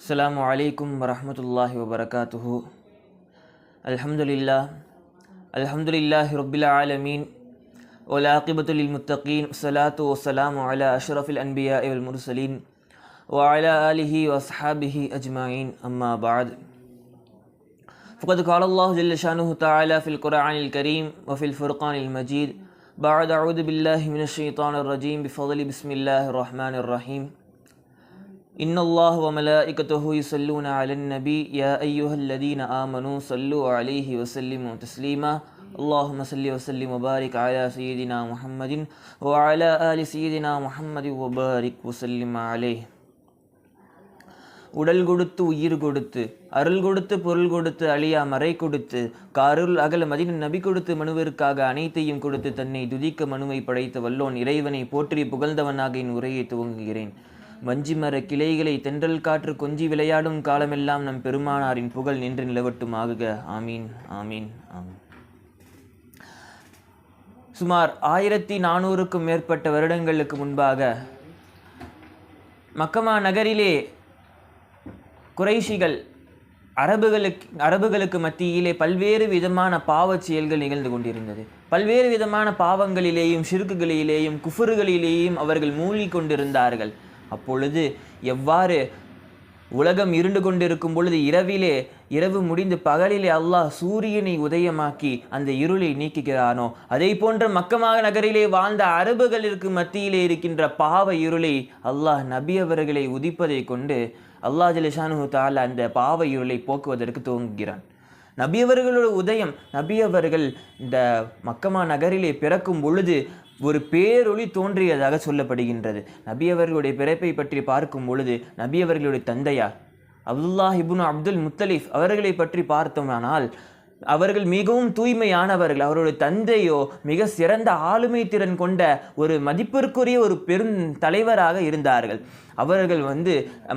السلام عليكم ورحمة الله وبركاته. الحمد لله الحمد لله رب العالمين. والعاقبة للمتقين. والصلاة والسلام على أشرف الأنبياء والمرسلين. وعلى آله وأصحابه أجمعين. أما بعد. فقد قال الله جل شأنه تعالى في القرآن الكريم وفي الفرقان المجيد بعد أعوذ بالله من الشيطان الرجيم. بفضل بسم الله الرحمن الرحيم. إن الله وملائكته يصلون على النبي يا أيها الذين آمنوا صلوا عليه وسلموا تسليما اللهم صل وسلم وبارك على سيدنا محمد وعلى آل سيدنا محمد وبارك وسلم عليه உடல் கொடுத்து உயிர் கொடுத்து அருள் கொடுத்து பொருள் கொடுத்து அழியா மறை கொடுத்து காருள் அகல மதின நபி கொடுத்து மனுவிற்காக அனைத்தையும் கொடுத்து தன்னை துதிக்க மனுவை படைத்த வல்லோன் இறைவனை போற்றி புகழ்ந்தவனாக என் உரையை துவங்குகிறேன் வஞ்சி மர கிளைகளை தென்றல் காற்று கொஞ்சி விளையாடும் காலமெல்லாம் நம் பெருமானாரின் புகழ் நின்று நிலவட்டும் ஆகுக. ஆமீன் ஆமீன் ஆமீன். சுமார் ஆயிரத்தி நானூறுக்கும் மேற்பட்ட வருடங்களுக்கு முன்பாக மக்கமா நகரிலே குறைஷிகள் அரபுகளுக்கு அரபுகளுக்கு மத்தியிலே பல்வேறு விதமான பாவச் செயல்கள் நிகழ்ந்து கொண்டிருந்தது. பல்வேறு விதமான பாவங்களிலேயும் சிறுக்குகளிலேயும் குஃபுறுகளிலேயும் அவர்கள் மூழ்கி கொண்டிருந்தார்கள். அப்பொழுது எவ்வாறு உலகம் இருண்டு கொண்டிருக்கும் பொழுது இரவிலே இரவு முடிந்து பகலிலே அல்லாஹ் சூரியனை உதயமாக்கி அந்த இருளை நீக்குகிறானோ? அதே போன்ற மக்கமாக நகரிலே வாழ்ந்த அரபுகளிற்கு மத்தியிலே இருக்கின்ற பாவ இருளை அல்லாஹ் நபி அவர்களை உதிப்பதை கொண்டு அல்லாஹ் ஜலிஷானு தால அந்த பாவ இருளை போக்குவதற்கு துவங்குகிறான். நபியவர்களோட உதயம் நபியவர்கள் இந்த மக்கமா நகரிலே பிறக்கும் பொழுது ஒரு பேரொளி தோன்றியதாக சொல்லப்படுகின்றது. நபி அவர்களுடைய பிறப்பை பற்றி பார்க்கும் பொழுது நபி அவர்களுடைய தந்தையார் அப்துல்லா இபுன் அப்துல் முத்தலீஃப் அவர்களை பற்றி பார்த்தோமானால் அவர்கள் மிகவும் தூய்மையானவர்கள். அவருடைய தந்தையோ மிக சிறந்த ஆளுமை திறன் கொண்ட ஒரு மதிப்பிற்குரிய ஒரு பெரும் தலைவராக இருந்தார்கள். அவர்கள் வந்து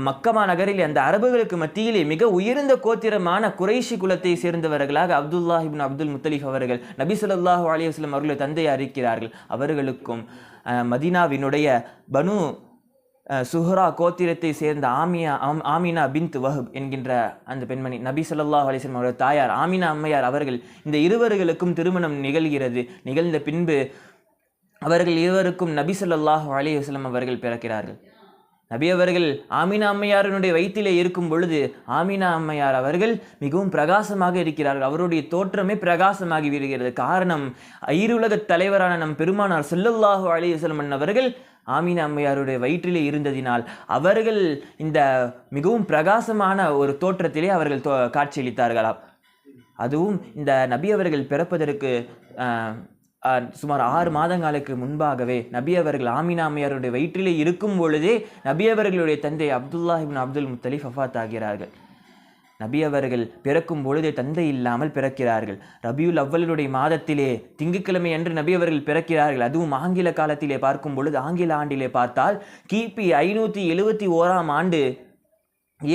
மக்கமா நகரில் அந்த அரபுகளுக்கு மத்தியிலே மிக உயர்ந்த கோத்திரமான குறைஷி குலத்தை சேர்ந்தவர்களாக அப்துல்லா அப்துல் முத்தலிஃப் அவர்கள் நபி சொல்லாஹு அலிவஸ்லம் அவர்களை தந்தை அறிக்கிறார்கள் அவர்களுக்கும் மதீனாவினுடைய பனு சுஹ்ரா கோத்திரத்தை சேர்ந்த ஆமியா ஆம் ஆமினா பின்த் வஹப் என்கின்ற அந்த பெண்மணி. நபி சொல்லாஹ் அலிஸ்லம் அவருடைய தாயார் ஆமினா அம்மையார் அவர்கள் இந்த இருவர்களுக்கும் திருமணம் நிகழ்கிறது. நிகழ்ந்த பின்பு அவர்கள் இருவருக்கும் நபி சொல்லாஹ் அலி வஸ்லம் அவர்கள் பிறக்கிறார்கள். நபி அவர்கள் ஆமினா அம்மையாரினுடைய வயிற்றிலே இருக்கும் பொழுது ஆமினா அம்மையார் அவர்கள் மிகவும் பிரகாசமாக இருக்கிறார்கள். அவருடைய தோற்றமே பிரகாசமாகி விடுகிறது. காரணம் ஈருலக தலைவரான நம் பெருமானார் செல்லல்லாஹு அலி வசலமன் அவர்கள் ஆமீன் அம்மையாருடைய வயிற்றிலே இருந்ததினால் அவர்கள் இந்த மிகவும் பிரகாசமான ஒரு தோற்றத்திலே அவர்கள் தோ காட்சியளித்தார்களாம். அதுவும் இந்த நபி அவர்கள் பிறப்பதற்கு சுமார் ஆறு மாதங்களுக்கு முன்பாகவே நபி அவர்கள் ஆமினா அம்மையாருடைய வயிற்றிலே இருக்கும் பொழுதே நபி அவர்களுடைய தந்தை அப்துல்லாஹிபின் அப்துல் முத்தலிஃப் அஃபாத் ஆகிறார்கள். நபி அவர்கள் பிறக்கும் பொழுதே தந்தை இல்லாமல் பிறக்கிறார்கள். ரபியுல் அவ்வளுடைய மாதத்திலே திங்கட்கிழமை அன்று நபி அவர்கள் பிறக்கிறார்கள். அதுவும் ஆங்கில காலத்திலே பார்க்கும் பொழுது ஆங்கில ஆண்டிலே பார்த்தால் கிபி ஐநூற்றி எழுவத்தி ஓராம் ஆண்டு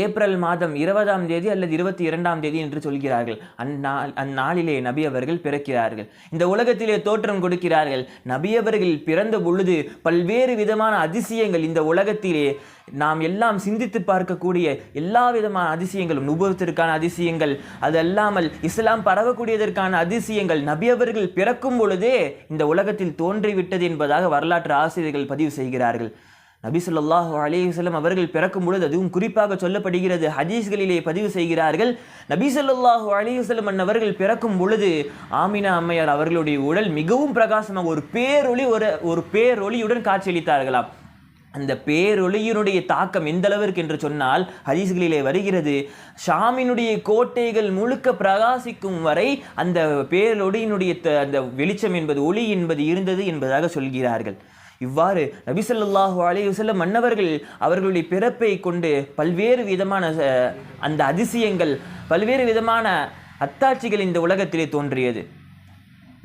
ஏப்ரல் மாதம் இருபதாம் தேதி அல்லது இருபத்தி இரண்டாம் தேதி என்று சொல்கிறார்கள். அந்நாள் அந்நாளிலே நபி அவர்கள் பிறக்கிறார்கள். இந்த உலகத்திலே தோற்றம் கொடுக்கிறார்கள். நபி அவர்கள் பிறந்த பொழுது பல்வேறு விதமான அதிசயங்கள் இந்த உலகத்திலே நாம் எல்லாம் சிந்தித்து பார்க்கக்கூடிய எல்லா விதமான அதிசயங்களும் நுபவத்திற்கான அதிசயங்கள் அது அல்லாமல் இஸ்லாம் பரவக்கூடியதற்கான அதிசயங்கள் நபி அவர்கள் பிறக்கும் பொழுதே இந்த உலகத்தில் தோன்றிவிட்டது என்பதாக வரலாற்று ஆசிரியர்கள் பதிவு செய்கிறார்கள். நபி சொல்லாஹு அவர்கள் பிறக்கும் பொழுது அதுவும் குறிப்பாக சொல்லப்படுகிறது ஹதீஸ்களிலே பதிவு செய்கிறார்கள். நபி சொல்லாஹு அலேவலம் அவர்கள் பிறக்கும் பொழுது ஆமினா அம்மையார் அவர்களுடைய உடல் மிகவும் பிரகாசமாக ஒரு பேரொளி ஒரு ஒரு பேரொளியுடன் காட்சியளித்தார்களாம். அந்த பேரொளியினுடைய தாக்கம் எந்த அளவிற்கு என்று சொன்னால் ஹதீஸ்களிலே வருகிறது. ஷாமினுடைய கோட்டைகள் முழுக்க பிரகாசிக்கும் வரை அந்த பேரொளியினுடைய அந்த வெளிச்சம் என்பது ஒளி என்பது இருந்தது என்பதாக சொல்கிறார்கள். இவ்வாறு நபிசல்லாஹு அலையுசல்ல மன்னவர்கள் அவர்களுடைய பிறப்பை கொண்டு பல்வேறு விதமான அந்த அதிசயங்கள் பல்வேறு விதமான அத்தாட்சிகள் இந்த உலகத்திலே தோன்றியது.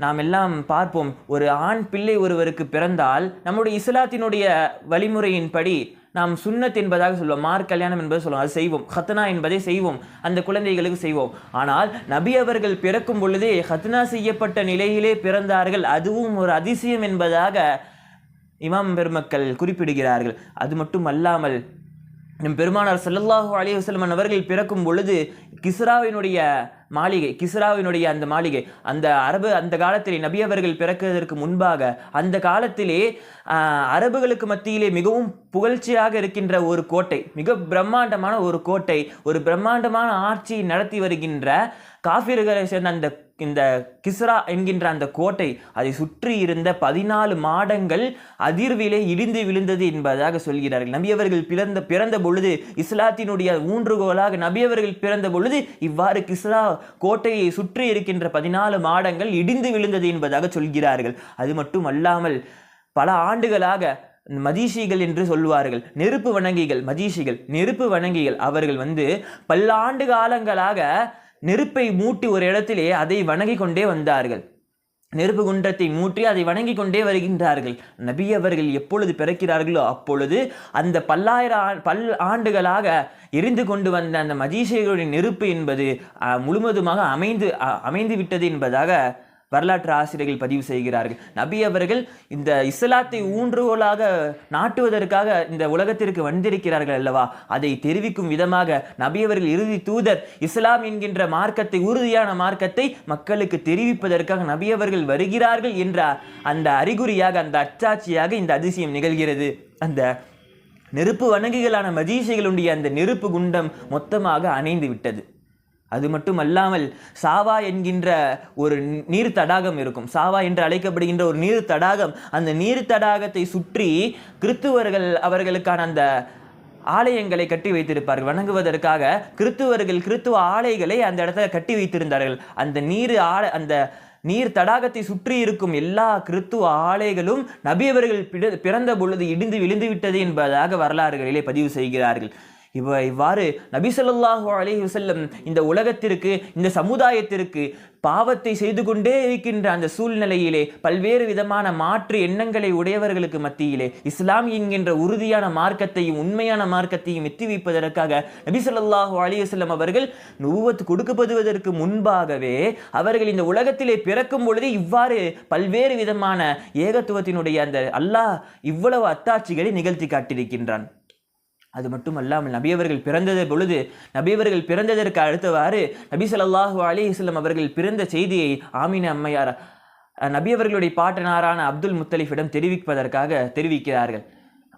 நாம் எல்லாம் பார்ப்போம் ஒரு ஆண் பிள்ளை ஒருவருக்கு பிறந்தால் நம்முடைய இஸ்லாத்தினுடைய வழிமுறையின்படி நாம் சுன்னத் என்பதாக சொல்லுவோம் மார்க் கல்யாணம் என்பதை சொல்லுவோம் அது செய்வோம் ஹத்னா என்பதை செய்வோம் அந்த குழந்தைகளுக்கு செய்வோம். ஆனால் நபி அவர்கள் பிறக்கும் பொழுதே ஹத்னா செய்யப்பட்ட நிலையிலே பிறந்தார்கள் அதுவும் ஒரு அதிசயம் என்பதாக இமாம் பெருமக்கள் குறிப்பிடுகிறார்கள். அது மட்டும் அல்லாமல் நம் பெருமானார் சல்லல்லாஹு அலைஹி அவர்கள் பிறக்கும் பொழுது கிஸ்ராவினுடைய மாளிகை கிஸ்ராவினுடைய அந்த மாளிகை அந்த அரபு அந்த காலத்திலே நபி அவர்கள் பிறக்குவதற்கு முன்பாக அந்த காலத்திலே அரபுகளுக்கு மத்தியிலே மிகவும் புகழ்ச்சியாக இருக்கின்ற ஒரு கோட்டை மிக பிரம்மாண்டமான ஒரு கோட்டை ஒரு பிரம்மாண்டமான ஆட்சியை நடத்தி வருகின்ற காஃபிர்களை சேர்ந்த அந்த இந்த கிஸ்ரா என்கின்ற அந்த கோட்டை அதை சுற்றி இருந்த பதினாலு மாடங்கள் அதிர்விலே இடிந்து விழுந்தது என்பதாக சொல்கிறார்கள். நபியவர்கள் பிறந்த பிறந்த பொழுது இஸ்லாத்தினுடைய ஊன்றுகோலாக நபியவர்கள் பிறந்த பொழுது இவ்வாறு கிஸ்ரா கோட்டையை சுற்றி இருக்கின்ற பதினாலு மாடங்கள் இடிந்து விழுந்தது என்பதாக சொல்கிறார்கள். அது மட்டும் அல்லாமல் பல ஆண்டுகளாக மதீஷிகள் என்று சொல்வார்கள். நெருப்பு வணங்கிகள் மதீஷிகள் நெருப்பு வணங்கிகள். அவர்கள் வந்து பல்லாண்டு காலங்களாக நெருப்பை மூட்டி ஒரு இடத்திலே அதை வணங்கி கொண்டே வந்தார்கள். நெருப்பு குன்றத்தை மூட்டி அதை வணங்கி கொண்டே வருகின்றார்கள். நபி அவர்கள் எப்பொழுது பிறக்கிறார்களோ அப்பொழுது அந்த பல்லாயிரம் பல் ஆண்டுகளாக எரிந்து கொண்டு வந்த அந்த மதீஷைகளுடைய நெருப்பு என்பது முழுவதுமாக அமைந்து அ- அமைந்து விட்டது என்பதாக வரலாற்று ஆசிரியர்கள் பதிவு செய்கிறார்கள். நபி அவர்கள் இந்த இஸ்லாத்தை ஊன்றுகோலாக நாட்டுவதற்காக இந்த உலகத்திற்கு வந்திருக்கிறார்கள் அல்லவா? அதை தெரிவிக்கும் விதமாக நபி அவர்கள் இறுதி தூதர் இஸ்லாம் என்கின்ற மார்க்கத்தை உறுதியான மார்க்கத்தை மக்களுக்கு தெரிவிப்பதற்காக நபி அவர்கள் வருகிறார்கள் என்ற அந்த அறிகுறியாக அந்த அச்சாட்சியாக இந்த அதிசயம் நிகழ்கிறது. அந்த நெருப்பு வணங்குகளான மஜீஷைகளுடைய அந்த நெருப்பு குண்டம் மொத்தமாக அணைந்து விட்டது. அது மட்டும் அல்லாமல் சாவா என்கின்ற ஒரு நீர் தடாகம் இருக்கும். சாவா என்று அழைக்கப்படுகின்ற ஒரு நீர் தடாகம் அந்த நீர் தடாகத்தை சுற்றி கிறித்துவர்கள் அவர்களுக்கான அந்த ஆலயங்களை கட்டி வைத்திருப்பார்கள். வணங்குவதற்காக கிறித்துவர்கள் கிறித்துவ ஆலைகளை அந்த இடத்துல கட்டி வைத்திருந்தார்கள். அந்த நீர் ஆலை அந்த நீர் தடாகத்தை சுற்றி இருக்கும் எல்லா கிறித்துவ ஆலைகளும் நபியவர்கள் பிற பிறந்த பொழுது இடிந்து விழுந்து விட்டது என்பதாக வரலாறுகளிலே பதிவு செய்கிறார்கள். இவ இவ்வாறு நபிசல்லாஹு ஸல்லல்லாஹு வசல்லம் இந்த உலகத்திற்கு இந்த சமுதாயத்திற்கு பாவத்தை செய்து கொண்டே இருக்கின்ற அந்த சூழ்நிலையிலே பல்வேறு விதமான மாற்று எண்ணங்களை உடையவர்களுக்கு மத்தியிலே இஸ்லாம் என்கின்ற உறுதியான மார்க்கத்தையும் உண்மையான மார்க்கத்தையும் எத்தி வைப்பதற்காக நபிசல்லாஹு அலிவசல்லம் அவர்கள் நுவத் கொடுக்கப்படுவதற்கு முன்பாகவே அவர்கள் இந்த உலகத்திலே பிறக்கும் பொழுது இவ்வாறு பல்வேறு விதமான ஏகத்துவத்தினுடைய அந்த அல்லாஹ் இவ்வளவு அத்தாட்சிகளை நிகழ்த்தி காட்டியிருக்கின்றான். அது மட்டும் அல்லாமல் நபியவர்கள் பிறந்தது பொழுது நபியவர்கள் பிறந்ததற்கு அடுத்தவாறு நபி சொல்லாஹு அலைஹி அவர்கள் பிறந்த செய்தியை ஆமீன அம்மையார் நபியவர்களுடைய பாட்டனாரான அப்துல் முத்தலிஃபிடம் தெரிவிப்பதற்காக தெரிவிக்கிறார்கள்.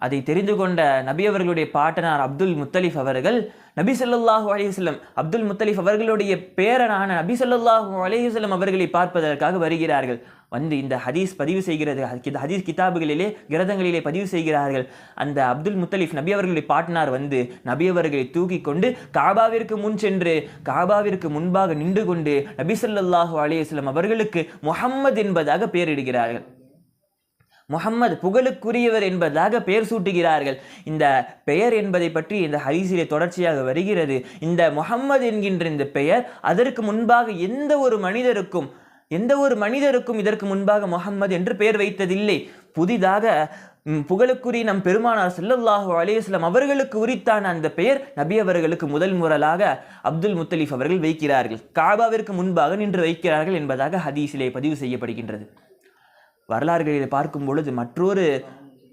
அதை தெரிந்து கொண்ட நபி அவர்களுடைய பாட்டனார் அப்துல் முத்தலிஃப் அவர்கள் நபி சொல்லாஹூ அலைஹி அப்துல் முத்தலிஃப் அவர்களுடைய பேரனான நபி சொல்லாஹூ அலைஹி அவர்களை பார்ப்பதற்காக வருகிறார்கள். வந்து இந்த ஹதீஸ் பதிவு செய்கிறது ஹதீஸ் கிதாபுகளிலே கிரதங்களிலே பதிவு செய்கிறார்கள். அந்த அப்துல் முத்தலிஃப் நபி அவர்களுடைய பாட்டினார் வந்து நபி அவர்களை தூக்கி கொண்டு காபாவிற்கு முன் சென்று காபாவிற்கு முன்பாக நின்று கொண்டு நபி சொல்லாஹூ அலைஹி அவர்களுக்கு முஹம்மது என்பதாக பெயரிடுகிறார்கள். முகம்மது புகழுக்குரியவர் என்பதாக பெயர் சூட்டுகிறார்கள். இந்த பெயர் என்பதை பற்றி இந்த ஹதீஸிலே தொடர்ச்சியாக வருகிறது. இந்த முகம்மது என்கின்ற இந்த பெயர் அதற்கு முன்பாக எந்த ஒரு மனிதருக்கும் எந்த ஒரு மனிதருக்கும் இதற்கு முன்பாக முகம்மது என்று பெயர் வைத்ததில்லை. புதிதாக புகழுக்குரிய நம் பெருமானார் செல்லல்லாஹு அலேஸ்லம் அவர்களுக்கு உரித்தான அந்த பெயர் நபி அவர்களுக்கு முதல் முறலாக அப்துல் முத்தலீஃப் அவர்கள் வைக்கிறார்கள். காபாவிற்கு முன்பாக நின்று வைக்கிறார்கள் என்பதாக ஹதீஸிலே பதிவு செய்யப்படுகின்றது. வரலாறுகளில் பார்க்கும் பொழுது மற்றொரு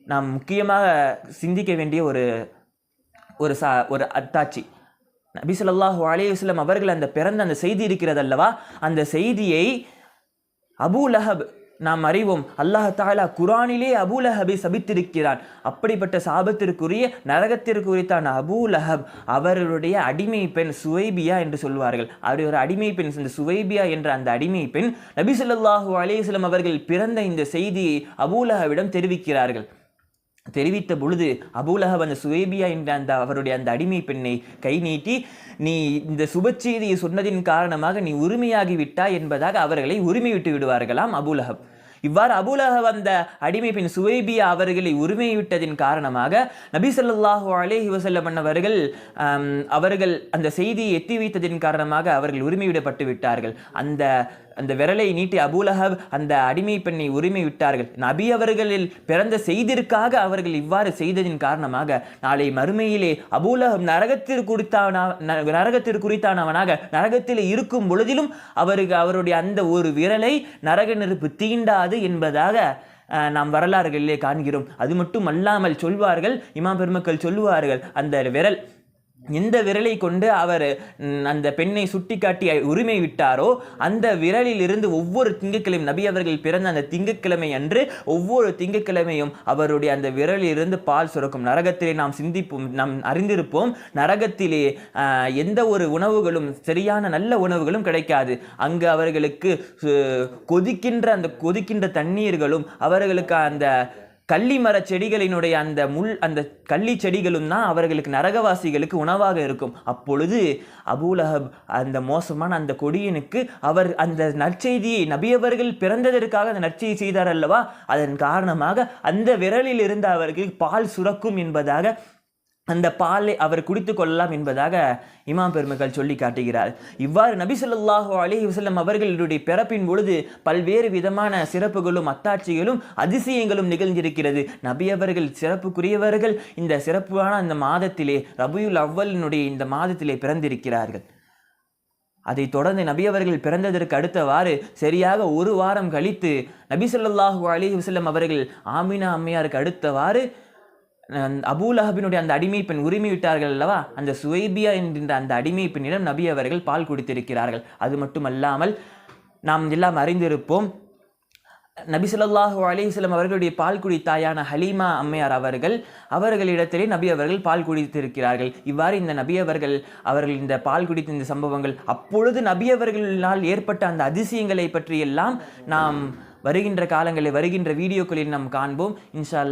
நாம் முக்கியமாக சிந்திக்க வேண்டிய ஒரு ஒரு சா ஒரு அத்தாட்சி. நபி ஸல்லல்லாஹு அலைஹி அவர்கள் அந்த பிறந்த அந்த செய்தி இருக்கிறதல்லவா அந்த செய்தியை அபு லஹப் நாம் அறிவோம் அல்லாஹ் தாலா குரானிலே அபூலஹபை சபித்திருக்கிறான். அப்படிப்பட்ட சாபத்திற்குரிய நரகத்திற்கு உரித்தான அபூ லஹப் அவருடைய அடிமை பெண் சுவைபியா என்று சொல்வார்கள். அவருடைய ஒரு அடிமை பெண் இந்த சுவைபியா என்ற அந்த அடிமை பெண் நபி ஸல்லல்லாஹு அவர்கள் பிறந்த இந்த செய்தியை அபூலஹவிடம் தெரிவிக்கிறார்கள். தெரிவித்த பொழுது அபுலஹப் அந்த சுவேபியா என்ற அந்த அவருடைய அந்த அடிமை பெண்ணை கை நீட்டி நீ இந்த சுபச்செய்தியை சொன்னதின் காரணமாக நீ உரிமையாகி விட்டாய் என்பதாக அவர்களை உரிமை விட்டு விடுவார்களாம் அபுலஹப். இவ்வாறு அபூலஹப் அந்த அடிமை பெண் சுவைபியா அவர்களை உரிமை விட்டதின் காரணமாக நபி சொல்லாஹு அலேஹி வசல்லம் அவர்கள் அவர்கள் அந்த செய்தியை எத்தி வைத்ததின் காரணமாக அவர்கள் உரிமை விடப்பட்டு விட்டார்கள். அந்த அந்த விரலை நீட்டி அபுலஹப் அந்த அடிமை பெண்ணை உரிமை விட்டார்கள். நபி அவர்களில் பிறந்த செய்திற்காக அவர்கள் இவ்வாறு செய்ததின் காரணமாக நாளை மறுமையிலே அபுலஹப் நரகத்திற்கு குறித்தான நரகத்திற்கு குறித்தானவனாக நரகத்தில் இருக்கும் பொழுதிலும் அவருக்கு அவருடைய அந்த ஒரு விரலை நரக நெருப்பு தீண்டாது என்பதாக நாம் வரலாறுகளிலே காண்கிறோம். அது மட்டும் அல்லாமல் சொல்வார்கள் இமாம் பெருமக்கள் சொல்லுவார்கள் அந்த விரல் எந்த விரலை கொண்டு அவர் அந்த பெண்ணை சுட்டிக்காட்டி உரிமை விட்டாரோ அந்த விரலில் இருந்து ஒவ்வொரு திங்கக்கிழமை நபி அவர்கள் பிறந்த அந்த திங்கக்கிழமை அன்று ஒவ்வொரு திங்கட்கிழமையும் அவருடைய அந்த விரலிலிருந்து பால் சுரக்கும் நரகத்திலே நாம் சிந்திப்போம் நாம் அறிந்திருப்போம். நரகத்திலே எந்த ஒரு உணவுகளும் சரியான நல்ல உணவுகளும் கிடைக்காது. அங்கு அவர்களுக்கு சு- கொதிக்கின்ற அந்த கொதிக்கின்ற தண்ணீர்களும் அவர்களுக்கு அந்த கள்ளி மர செடிகளினுடைய அந்த முள் அந்த கள்ளி செடிகளும் தான் அவர்களுக்கு நரகவாசிகளுக்கு உணவாக இருக்கும். அப்பொழுது அபூலஹப் அந்த மோசமான அந்த கொடியனுக்கு அவர் அந்த நற்செய்தியை நபியவர்கள் பிறந்ததற்காக அந்த நற்செய்தி செய்தார் அல்லவா? அதன் காரணமாக அந்த விரலில் இருந்து அவருக்கு பால் சுரக்கும் என்பதாக அந்த பாலை அவர் குடித்து கொள்ளலாம் என்பதாக இமாம் பெருமக்கள் சொல்லி காட்டுகிறார். இவ்வாறு நபி ஸல்லல்லாஹு அலைஹி வஸல்லம் அவர்களுடைய பிறப்பின் பொழுது பல்வேறு விதமான சிறப்புகளும் அத்தாட்சிகளும் அதிசயங்களும் நிகழ்ந்திருக்கிறது. நபி அவர்கள் சிறப்புக்குரியவர்கள். இந்த சிறப்பான அந்த மாதத்திலே ரபியுல் அவ்வலினுடைய இந்த மாதத்திலே பிறந்திருக்கிறார்கள். அதைத் தொடர்ந்து நபி அவர்கள் பிறந்ததற்கு அடுத்தவாறு சரியாக ஒரு வாரம் கழித்து நபி சொல்லாஹு அலி வசல்லம் அவர்கள் ஆமினா அம்மையாருக்கு அடுத்தவாறு அஹ், அபூலஹபினுடைய அந்த அடிமை பெண் உரிமை விட்டார்கள் அல்லவா? அந்த சுவைபியா என்கின்ற அந்த அடிமை பெண்ணிடம் நபி அவர்கள் பால் குடித்திருக்கிறார்கள். அது மட்டுமல்லாமல் நாம் எல்லாம் அறிந்திருப்போம் நபி சொல்லாஹு அலிஸ்லம் வஸல்லம் அவர்களுடைய பால்குடி தாயான ஹலீமா அம்மையார் அவர்கள் அவர்களிடத்திலே நபி அவர்கள் பால் குடித்திருக்கிறார்கள். இவ்வாறு இந்த நபி அவர்கள் அவர்கள் இந்த பால் குடித்த இந்த சம்பவங்கள் அப்பொழுது நபி அவர்களால் ஏற்பட்ட அந்த அதிசயங்களை பற்றியெல்லாம் நாம் வருகின்ற காலங்களில் வருகின்ற வீடியோக்களில் நாம் காண்போம். இன்ஷா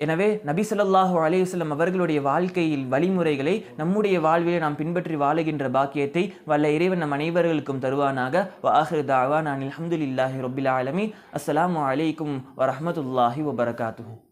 எனவே நபி சொல்லாஹு அலைஹி அவர்களுடைய வாழ்க்கையில் வழிமுறைகளை நம்முடைய வாழ்விலே நாம் பின்பற்றி வாழுகின்ற பாக்கியத்தை வல்ல இறைவன் நம் அனைவர்களுக்கும் தருவானாக. வாஹிர் நான் அல்ஹம்துலில்லாஹி ரொபில் ஆலமி அஸ்ஸலாமு அலைக்கும் வரமத்துல்லாஹி வபரகாத்து